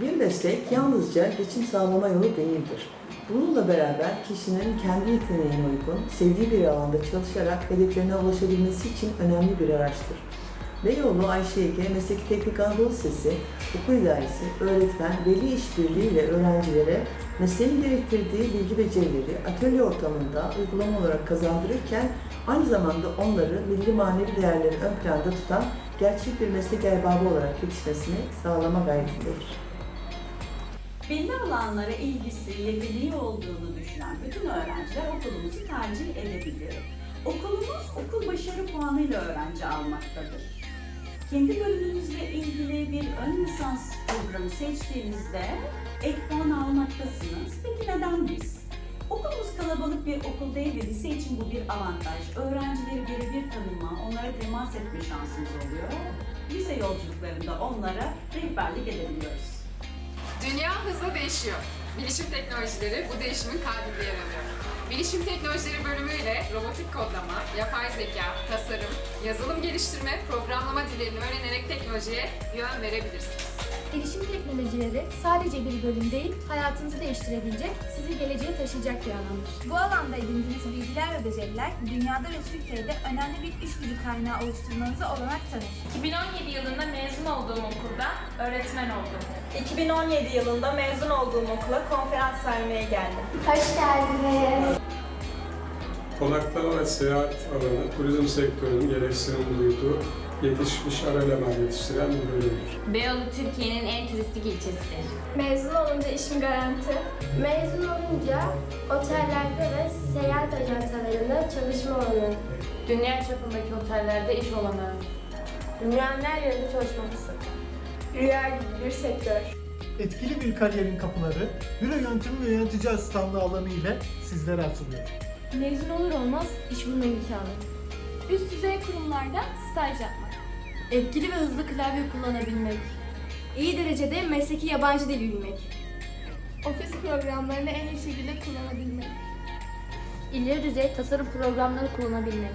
Bir meslek yalnızca geçim sağlama yolu değildir. Bununla beraber kişinin kendi yeteneğine uygun, sevdiği bir alanda çalışarak hedeflerine ulaşabilmesi için önemli bir araçtır. Beyoğlu Ayşe Ege Mesleki Teknik Anadolu Lisesi, okul idaresi, öğretmen, veli işbirliği ile öğrencilere mesleğin gerektirdiği bilgi becerileri atölye ortamında uygulama olarak kazandırırken aynı zamanda onları milli manevi değerleri ön planda tutan gerçek bir meslek erbabı olarak yetişmesini sağlama gayretindedir. Belli alanlara ilgisi, yeteneği olduğunu düşünen bütün öğrenciler okulumuzu tercih edebilir. Okulumuz okul başarı puanıyla öğrenci almaktadır. Kendi bölümünüzle ilgili bir ön lisans programı seçtiğinizde ek puan almaktasınız. Peki neden biz? Okulumuz kalabalık bir okul değil ve lise için bu bir avantaj. Öğrencileri birebir tanıma, onlara temas etme şansımız oluyor. Lise yolculuklarında onlara rehberlik edebiliyoruz. Dünya hızla değişiyor. Bilişim teknolojileri bu değişimin kalbinde yer alıyor. Bilişim teknolojileri bölümüyle robotik kodlama, yapay zeka, tasarım, yazılım geliştirme, programlama dillerini öğrenerek teknolojiye yön verebilirsiniz. Bilişim teknolojileri sadece bir bölüm değil, hayatınızı değiştirebilecek, sizi geleceğe taşıyacak bir alandır. Bu alanda edindiğiniz bilgiler ve beceriler dünyada ve Türkiye'de önemli bir iş gücü kaynağı oluşturmanıza olanak tanır. 2017 yılında mezun olduğum okulda öğretmen oldum. 2017 yılında mezun olduğum okula konferans vermeye geldim. Hoş geldiniz. Konaklama ve seyahat alanı turizm sektörünün gereksinim duyduğu yetişmiş ara eleman yetiştiren bir bölümdür. Beyoğlu Türkiye'nin en turistik ilçesidir. Mezun olunca işim garanti. Mezun olunca otellerde ve seyahat ajantalarında çalışma olanı. Dünya çapındaki otellerde iş olanağı. Dünyanın her yerinde çalışmak istedim. Rüya gibi bir sektör. Etkili bir kariyerin kapıları büro yönetimi ve yönetici asistanlığı alanı ile sizlere açılıyor. Mezun olur olmaz iş bulma imkanı. Üst düzey kurumlarda staj yapmak. Etkili ve hızlı klavye kullanabilmek. İyi derecede mesleki yabancı dil bilmek. Ofis programlarını en iyi şekilde kullanabilmek. İleri düzey tasarım programları kullanabilmek.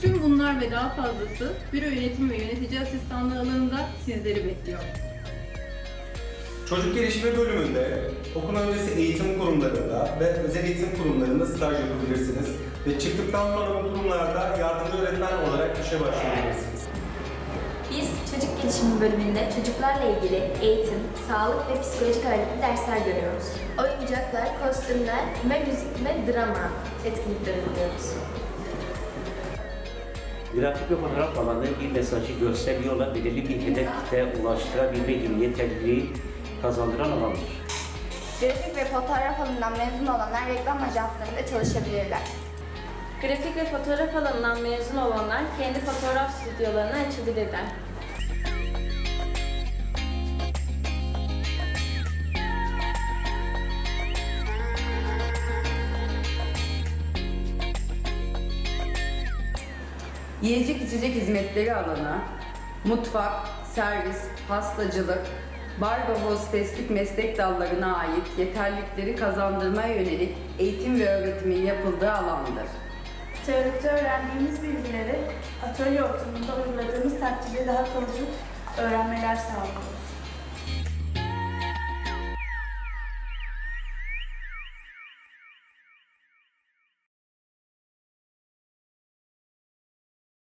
Tüm bunlar ve daha fazlası büro yönetimi ve yönetici asistanlığı alanında sizleri bekliyor. Çocuk gelişimi bölümünde okul öncesi eğitim kurumlarında ve özel eğitim kurumlarında staj yapabilirsiniz. Ve çıktıktan sonra bu kurumlarda yardımcı öğretmen olarak işe başlayabilirsiniz. Biz çocuk gelişimi bölümünde çocuklarla ilgili eğitim, sağlık ve psikolojik ağırlıklı dersler görüyoruz. Oyuncaklar, kostümler ve müzik ve drama etkinlikleri buluyoruz. Grafik ve fotoğraf alanı bir mesajı gösteriyorlar, belirli bir hedef kitleye ulaştırabilme gibi yeterliliği kazandıran alandır. Grafik ve fotoğraf alanından mezun olanlar reklam ajanslarında çalışabilirler. Grafik ve fotoğraf alanından mezun olanlar kendi fotoğraf stüdyolarını açabilirler. Yiyecek içecek hizmetleri alanı, mutfak, servis, pastacılık, bar ve hosteslik meslek dallarına ait yeterlilikleri kazandırmaya yönelik eğitim ve öğretimin yapıldığı alandır. Teorikte öğrendiğimiz bilgileri atölye ortamında uyguladığımız takdirde daha kalıcı öğrenmeler sağlıyoruz.